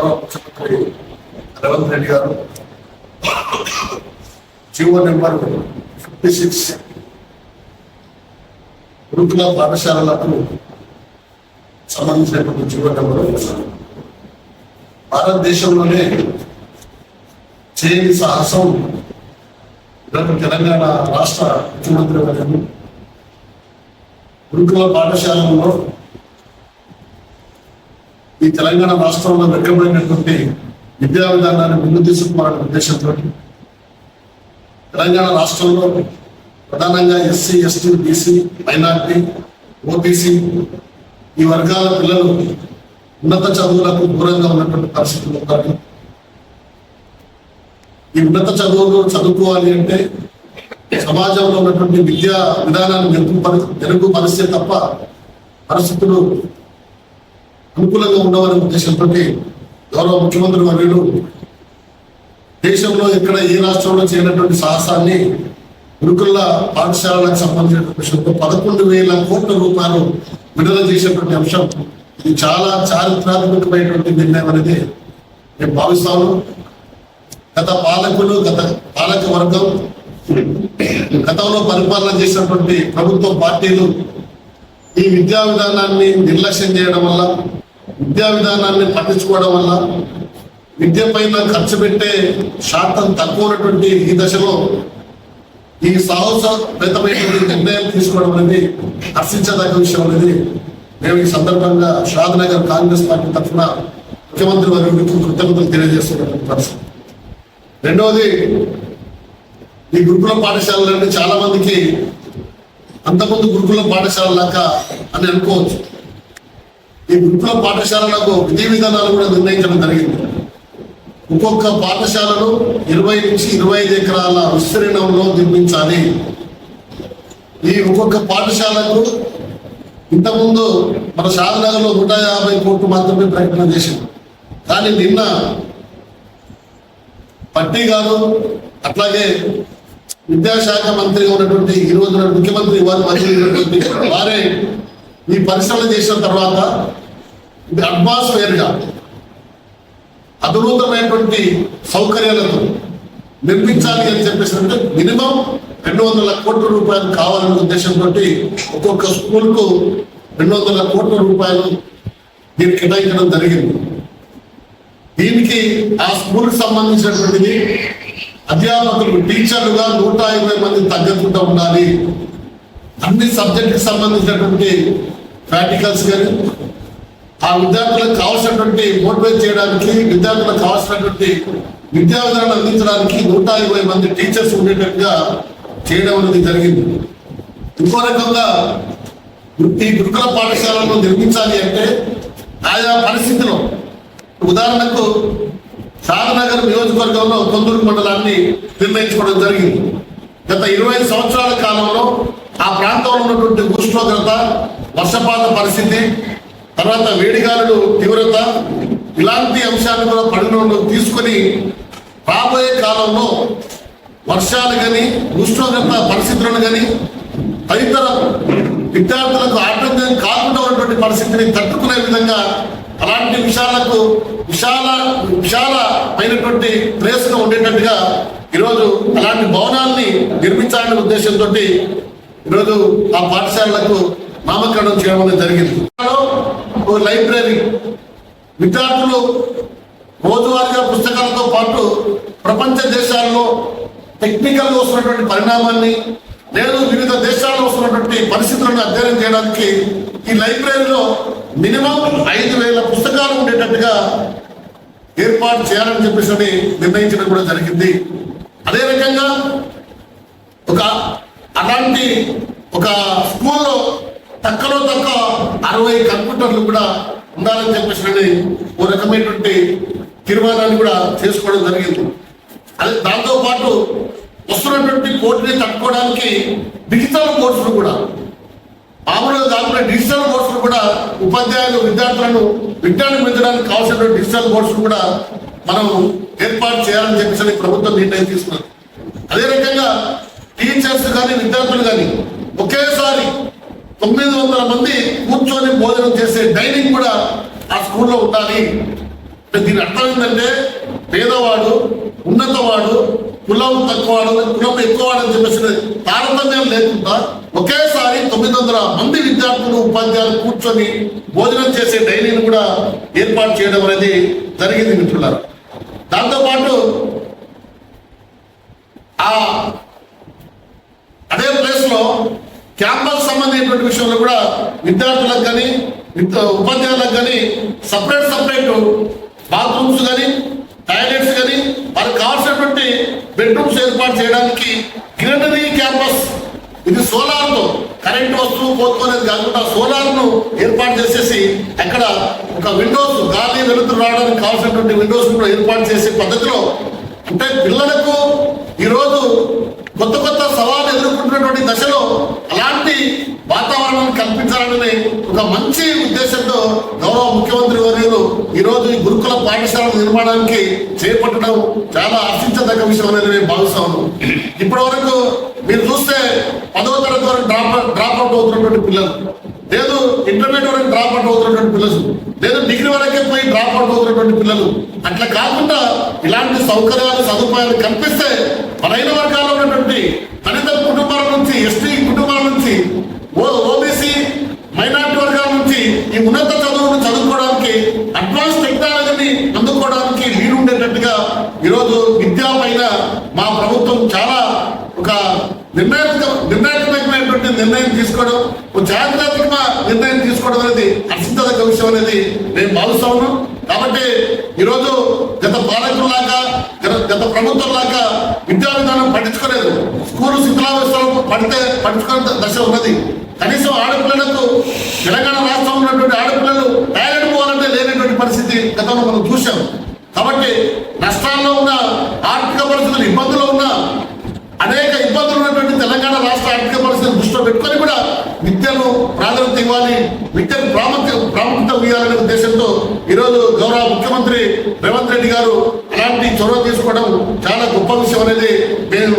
గౌరవ ముఖ్యమంత్రి రేవంత్ రెడ్డి గారు జీవో నెంబర్ ఫిఫ్టీ సిక్స్. గురుకుల పాఠశాలలకు సంబంధించినటువంటి జీవో నెంబర్. భారతదేశంలోనే చేయని సాహసం ఈరోజు తెలంగాణ రాష్ట్ర ముఖ్యమంత్రి గారు. గురుకుల పాఠశాలలో ఈ తెలంగాణ రాష్ట్రంలో వెనుకబడినటువంటి విద్యా విధానాన్ని ముందు తీసుకుపోవాలనే ఉద్దేశంతో తెలంగాణ రాష్ట్రంలో ప్రధానంగా SC ST BC minority OBC ఈ వర్గాల పిల్లలు ఉన్నత చదువులకు దూరంగా ఉన్నటువంటి పరిస్థితులు ఉంటారు ఈ ఉన్నత చదువులు చదువుకోవాలి అంటే సమాజంలో ఉన్నటువంటి విద్యా విధానాన్ని మెరుగు మెరుగుపరిస్తే తప్ప పరిస్థితులు అనుకూలంగా ఉండవనే ఉద్దేశంతో గౌరవ ముఖ్యమంత్రి వర్యులు దేశంలో ఎక్కడ ఏ రాష్ట్రంలో చేయనటువంటి సాహసాన్ని గురుకుల పాఠశాలలకు సంబంధించినటువంటి విషయంలో పదకొండు వేల కోట్ల రూపాయలు విడుదల చేసినటువంటి అంశం ఇది చాలా చారిత్రాత్మకమైనటువంటి నిర్ణయం అనేది నేను భావిస్తాము గత పాలకులు గత పాలక వర్గం గతంలో పరిపాలన చేసినటువంటి ప్రభుత్వ పార్టీలు ఈ విద్యా విధానాన్ని నిర్లక్ష్యం చేయడం వల్ల విద్యా విధానాన్ని పట్టించుకోవడం వల్ల విద్య పైన ఖర్చు పెట్టే శాతం తక్కువ ఉన్నటువంటి ఈ దశలో ఈ సాహసపేతమైనటువంటి నిర్ణయం తీసుకోవడం అనేది హర్షించదగ్గ విషయం అనేది మేము ఈ సందర్భంగా షాద్ నగర్ కాంగ్రెస్ పార్టీ తరఫున ముఖ్యమంత్రి వారికి కృతజ్ఞతలు తెలియజేస్తున్నటువంటి పరిస్థితి రెండవది ఈ గురుకుల పాఠశాలలన్నీ చాలా మందికి అంతకుముందు గురుకుల పాఠశాల లాగా అని అనుకోవచ్చు. ఈ గురుకుల పాఠశాలలకు విధి విధానాలు కూడా నిర్ణయించడం జరిగింది. ఒక్కొక్క పాఠశాలను ఇరవై నుంచి ఇరవై ఐదు ఎకరాల విస్తీర్ణంలో నిర్మించాలి. ఈ ఒక్కొక్క పాఠశాలకు ఇంతకుముందు మన షాద్నగర్లో నూట యాభై కోట్లు మాత్రమే ప్రకటన చేసింది. కానీ నిన్న పట్టి గారు అట్లాగే విద్యాశాఖ మంత్రిగా ఉన్నటువంటి ఈ రోజున ముఖ్యమంత్రి వారు మంత్రి వారే ఈ పరిశ్రమ చేసిన తర్వాత ఇది అట్మాస్ఫియర్గా అధునూతమైనటువంటి సౌకర్యాలతో నిర్మించాలి అని చెప్పేసి అంటే మినిమం రెండు వందల కోట్ల రూపాయలు కావాలనే ఉద్దేశంతో ఒక్కొక్క స్కూల్కు రెండు వందల కోట్ల రూపాయలు దీనికి కేటాయించడం జరిగింది. దీనికి ఆ స్కూల్కి సంబంధించినటువంటిది అధ్యాపకులు టీచర్లుగా నూట ఇరవై మంది తగ్గకుండా ఉండాలి. అన్ని సబ్జెక్టుకి సంబంధించినటువంటి ప్రాక్టికల్స్ కానీ ఆ విద్యార్థులకు కావాల్సినటువంటి మోటివేట్ చేయడానికి విద్యార్థులకు కావాల్సినటువంటి విద్యా విధానాన్ని అందించడానికి నూట ఇరవై మంది టీచర్స్ ఉండేటట్టుగా చేయడం అనేది జరిగింది. ఇంకో రకంగా ఈ గురుకుల పాఠశాలను నిర్మించాలి అంటే ఆయా పరిస్థితిలో ఉదాహరణకు షాదనగర్ నియోజకవర్గంలో కొందూరు మండలాన్ని నిర్ణయించుకోవడం జరిగింది. గత ఇరవై సంవత్సరాల కాలంలో ఆ ప్రాంతంలో ఉన్నటువంటి ఉష్ణోగ్రత వర్షపాత పరిస్థితి తర్వాత వేడిగాలులు తీవ్రత ఇలాంటి అంశాలను కూడా పరిగణలోకి తీసుకొని రాబోయే కాలంలో వర్షాలు కానీ ఉష్ణోగ్రత పరిస్థితులను కానీ తదితర విద్యార్థులకు ఆటంకం కాకుండా ఉన్నటువంటి పరిస్థితిని తట్టుకునే విధంగా అలాంటి విషయాలకు విశాల విశాలమైనటువంటి ప్లేస్గా ఉండేటట్టుగా ఈరోజు అలాంటి భవనాల్ని నిర్మించాలనే ఉద్దేశంతో ఈరోజు ఆ పాఠశాలలకు నామకరణం చేయడం అనేది జరిగింది. ఓ లైబ్రరీ. విద్యార్థులు రోజువారీగా పుస్తకాలతో పాటు ప్రపంచ దేశాల్లో టెక్నికల్ వస్తున్నటువంటి పరిణామాన్ని లేదు వివిధ దేశాల్లో వస్తున్నటువంటి పరిస్థితులను అధ్యయనం చేయడానికి ఈ లైబ్రరీలో మినిమం ఐదు వేల పుస్తకాలు ఉండేటట్టుగా ఏర్పాటు చేయాలని చెప్పేసి నిర్ణయించడం కూడా జరిగింది. అదే రకంగా ఒక అలాంటి ఒక స్కూల్లో తక్కువలో తక్కువ అరవై కంప్యూటర్లు కూడా ఉండాలని చెప్పేసి ఓ రకమైనటువంటి తీర్మానాన్ని కూడా చేసుకోవడం జరిగింది. అదే దాంతో పాటు వస్తున్నటువంటి కోర్టుని తట్టుకోవడానికి డిజిటల్ కోర్సులు కూడా మామూలుగా కాకుండా డిజిటల్ కోర్సులు కూడా ఉపాధ్యాయులు విద్యార్థులను విజ్ఞానం పెంచడానికి కావాల్సినటువంటి డిజిటల్ కోర్సులు కూడా మనం ఏర్పాటు చేయాలని చెప్పేసి ప్రభుత్వం నిర్ణయం తీసుకున్నది. అదే రకంగా టీచర్స్ కానీ విద్యార్థులు కానీ ఒకేసారి తొమ్మిది వందల మంది కూర్చొని భోజనం చేసే డైనింగ్ కూడా ఆ స్కూల్లో ఉండాలి. దీని అర్థం ఏంటంటే పేదవాడు ఉన్నతవాడు కులం తక్కువవాడు కులం ఎక్కువవాడు అని చెప్పేసి తారతమ్యం లేకుండా ఒకేసారి తొమ్మిది వందల మంది విద్యార్థులు ఉపాధ్యాయులు కూర్చొని భోజనం చేసే డైనింగ్ కూడా ఏర్పాటు చేయడం అనేది జరిగింది మిత్రులారు. దాంతోపాటు ఆ అదే ప్లేస్లో క్యాంపస్ సంబంధించినటువంటి విషయంలో కూడా విద్యార్థులకు కానీ ఉపాధ్యాయులకు కానీ సపరేట్ సపరేట్ బాత్రూమ్స్ కానీ టాయిలెట్స్ కానీ వారికి కావాల్సినటువంటి బెడ్రూమ్స్ ఏర్పాటు చేయడానికి గ్రీనరీ క్యాంపస్. ఇది సోలార్తో కరెంట్ వస్తువు పోతుకోలేదు కాకుండా సోలార్ను ఏర్పాటు చేసేసి అక్కడ ఒక విండోస్ గాలి వెలుతురు రావడానికి కావాల్సినటువంటి విండోస్ కూడా ఏర్పాటు చేసే పద్ధతిలో అంటే పిల్లలకు ఈరోజు కొత్త కొత్త సవాలు ఎదుర్కొంటున్నటువంటి దశ కల్పించాలనే ఒక మంచి ఉద్దేశంతో గౌరవ ముఖ్యమంత్రి వర్యులు ఈ రోజు ఈ గురుకుల పాఠశాల నిర్మాణానికి చేపట్టడం చాలా ఆశించదగ్గ విషయం అనేది నేను భావిస్తాను ఇప్పటి వరకు మీరు చూస్తే పదవ తరగతి వరకు డ్రాప్ డ్రాప్ అవుట్ అవుతున్నటువంటి పిల్లలు. లేదు ఇంటర్మీడియట్ వరకు డ్రాప్ అవుట్ అవుతున్నటువంటి పిల్లలు. లేదు డిగ్రీ వరకే పోయి డ్రాప్ అవుట్ అవుతున్నటువంటి పిల్లలు. అట్లా కాకుండా ఇలాంటి సౌకర్యాలు సదుపాయాలు కల్పిస్తే బలైన వర్గాల్లో ఉన్నటువంటి దళిత కుటుంబాల నుంచి ఎస్టీ కుటుంబాల నుంచి ఓ ఓబీసీ ఈ ఉన్నత చదువును చదువుకోవడానికి అడ్వాన్స్ టెక్నాలజీని అందుకోవడానికి వీలుండేటట్టుగా ఈరోజు విద్యా పైన మా ప్రభుత్వం చాలా ఒక నిర్ణయాత్మక నిర్ణయాత్మకమైనటువంటి నిర్ణయం తీసుకోవడం ఒక చారిత్రాత్మక నిర్ణయం తీసుకోవడం అనేది హర్షించదగ్గ విషయం అనేది నేను భావిస్తా ఉన్నాను. కాబట్టి ఈరోజు గత పాలకుల్లాగా గత- ప్రభుత్వం లాగా విద్యా విధానం పట్టించుకోలేదు. స్కూల్ శిథిలావస్థలో పడితే పట్టించుకునే దశ ఉన్నది. కనీసం ఆడపిల్లలకు తెలంగాణ రాష్ట్రంలో ఉన్నటువంటి ఆడపిల్లలు టాయిలెట్ పోవాలంటే లేనటువంటి పరిస్థితి గతంలో మనం చూసాం కాబట్టి నష్టాల్లో ఉన్న ఆర్థిక పరిస్థితులు ఇబ్బందులు ఉన్న అనేక ఇబ్బందులు ఉన్నటువంటి తెలంగాణ రాష్ట్ర ఆర్థిక పరిస్థితులు దృష్టిలో పెట్టుకొని కూడా విద్యను ప్రాధాన్యత ఇవ్వాలి విద్యను ప్రాముఖ్య ప్రాముఖ్యత ఇవ్వాలనే ఉద్దేశంతో ఈరోజు గౌరవ ముఖ్యమంత్రి రేవంత్ రెడ్డి గారు అలాంటి చొరవ తీసుకోవడం చాలా గొప్ప విషయం అనేది నేను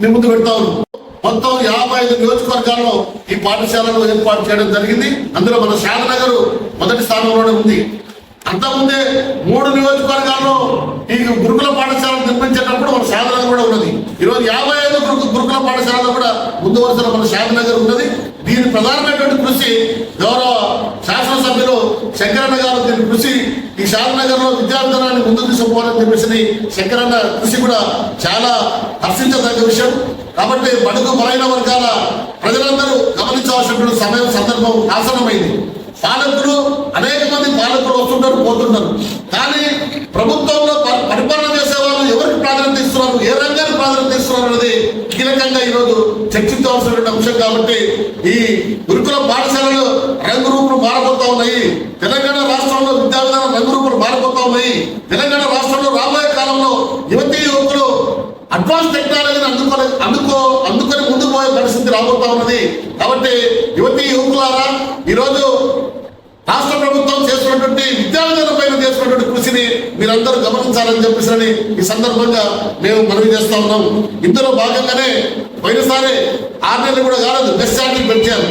మీ ముందు పెడతా మొత్తం యాభై ఐదు నియోజకవర్గాల్లో ఈ పాఠశాలను ఏర్పాటు చేయడం జరిగింది. అందులో మన శాంతనగర్ మొదటి స్థానంలోనే ఉంది. అంతకుముందే మూడు నియోజకవర్గాల్లో ఈ గురుకుల పాఠశాల నిర్మించేటప్పుడు మన శాంతనగర్ కూడా ఉన్నది. ఈరోజు యాభై ఐదు గురు- గురుకుల పాఠశాలలో కూడా ముందు వరుసలో మన శాంతనగర్ ఉన్నది. దీని ప్రధానమైనటువంటి కృషి గౌరవ శాసనసభ్యులు శంకరన్న గారు దీని కృషి ఈ శాంతనగర్లో విద్యా విధానాన్ని ముందుకు తీసుకుపోవాలని చెప్పేసి శంకరన్న కృషి కూడా చాలా హర్షించదగ్గ విషయం. కాబట్టి బడుగు బలైన వర్గాల ప్రజలందరూ గమనించవలసినటువంటి సమయం సందర్భం ఆసనమైంది పాలకులు అనేక మంది పాలకులు వస్తుంటారు పోతున్నారు కానీ ప్రభుత్వంలో పరిపాలన చేసే వాళ్ళు ఎవరికి ప్రాధాన్యత ఇస్తున్నారు? ఏ రంగానికి ప్రాధాన్యత ఇస్తున్నారు అనేది కీలకంగా ఈరోజు చర్చించవలసినటువంటి అంశం కాబట్టి ఈ గురుకుల పాఠశాలలు రంగు రూపులు మారబోతా ఉన్నాయి. తెలంగాణ రాష్ట్రంలో విద్యా విధానం రంగు రూపులు మారబోతా ఉన్నాయి తెలంగాణ రాష్ట్రంలో రాబోయే కాలంలో యువతీ యువకులు అడ్వాన్స్ టెక్నాలజీని అందుకోలే అందుకో అందుకొని ముందుకు పోయే పరిస్థితి రాబోతా ఉన్నది. కాబట్టి యువతి యువకులారా ఈరోజు రాష్ట్ర ప్రభుత్వం చేసినటువంటి విద్యా పైన చేస్తున్నటువంటి కృషిని మీరందరూ గమనించాలని చెప్పేసి ఈ సందర్భంగా మేము మనవి చేస్తా ఉన్నాం. ఇందులో భాగంగానే పోయినసారి ఆరు నెలలు కూడా కాలేదు. బెస్ట్ ఛార్జీలు పెంచారు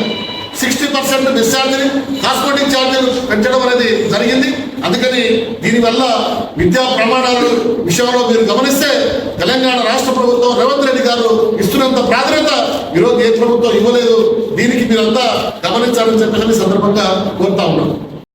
సిక్స్టీ పర్సెంట్ డిశ్చార్జ్ని కాస్మెటిక్ ఛార్జీలు పెంచడం అనేది జరిగింది. అందుకని దీనివల్ల విద్యా ప్రమాణాలు విషయంలో మీరు గమనిస్తే తెలంగాణ రాష్ట్ర ప్రభుత్వం రేవంత్ రెడ్డి గారు ఇస్తున్నంత ప్రాధాన్యత ఈరోజు ఏ ప్రభుత్వం ఇవ్వలేదు. దీనికి మీరంతా గమనించాలని చెప్పేసి సందర్భంగా కోరుతా ఉన్నాను